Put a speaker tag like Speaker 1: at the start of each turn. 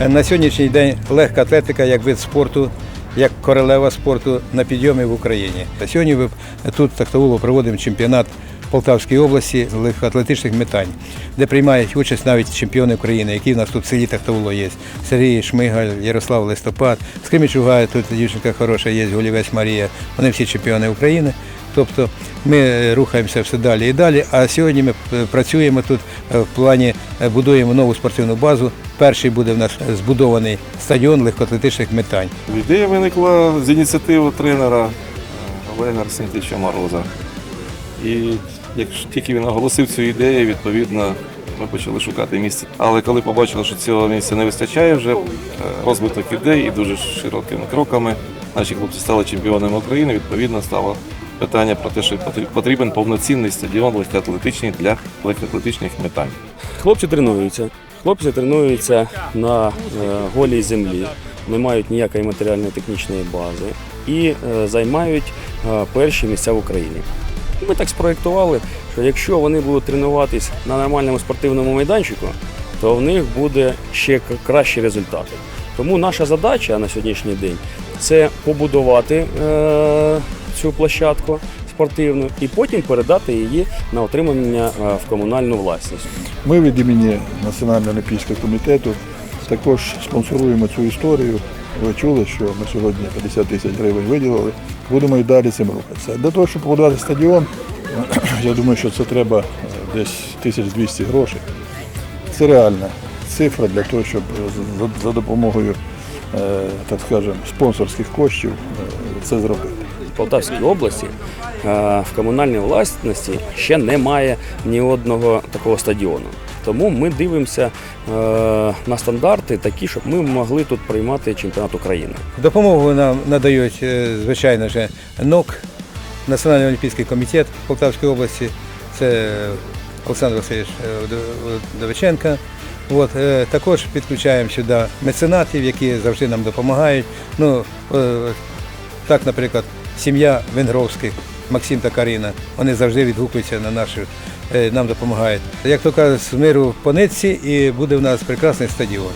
Speaker 1: Е, На сьогоднішній день легка атлетика як вид спорту, як королева спорту на підйомі в Україні. Сьогодні ми тут в Тактовулу проводимо чемпіонат Полтавської області легкоатлетичних метань, де приймають участь навіть чемпіони України, які в нас тут в селі Тактовуло є. Сергій Шмигаль, Ярослав Листопад, з Кримічуга, тут дівчинка хороша є, Голівець Марія. Вони всі чемпіони України. Тобто ми рухаємося все далі і далі. А сьогодні ми е, працюємо тут е, в плані е, будуємо нову спортивну базу. Перший буде в нас збудований стадіон легкоатлетичних метань.
Speaker 2: Ідея виникла з ініціативи тренера Олега Арсентича Мороза. І як тільки він оголосив цю ідею, відповідно, ми почали шукати місце. Але коли побачили, що цього місця не вистачає вже, розвиток ідей і дуже широкими кроками, наші хлопці стали чемпіонами України, відповідно стало питання про те, що потр- потрібен повноцінний стадіон легкоатлетичний для легкоатлетичних метань.
Speaker 3: Хлопці тренуються. Хлопці тренуються на е, голій землі, не мають ніякої матеріально-технічної бази і е, займають е, перші місця в Україні. Ми так спроєктували, що якщо вони будуть тренуватись на нормальному спортивному майданчику, то в них буде ще кращі результати. Тому наша задача на сьогоднішній день це побудувати цю площадку спортивну і потім передати її на отримання е, в комунальну власність.
Speaker 4: Ми від імені Національного олімпійського комітету також спонсоруємо цю історію. Ви чули, що ми сьогодні 50 тисяч гривень виділили. Будемо і далі цим рухатися. Для того, щоб побудувати стадіон, я думаю, що це треба е, десь 1200 грошей. Це реальна цифра для того, щоб е, за- допомогою, так скажемо, спонсорських коштів це зробити.
Speaker 3: Полтавській області е, в комунальній власності ще немає ні одного такого стадіону. Тому ми дивимося е, на стандарти такі, щоб ми могли тут приймати чемпіонат України.
Speaker 1: Допомогу нам надають, е, звичайно ж, НОК, Національний олімпійський комітет Полтавської області, це Олександр Васильович е, От, також підключаємо сюди меценатів, які завжди нам допомагають. Ну, так, наприклад, сім'я Венгровських, Максим та Каріна, вони завжди відгукуються на нашу, е, нам допомагають. Як то кажуть, з миру по нитці і буде в нас прекрасний стадіон.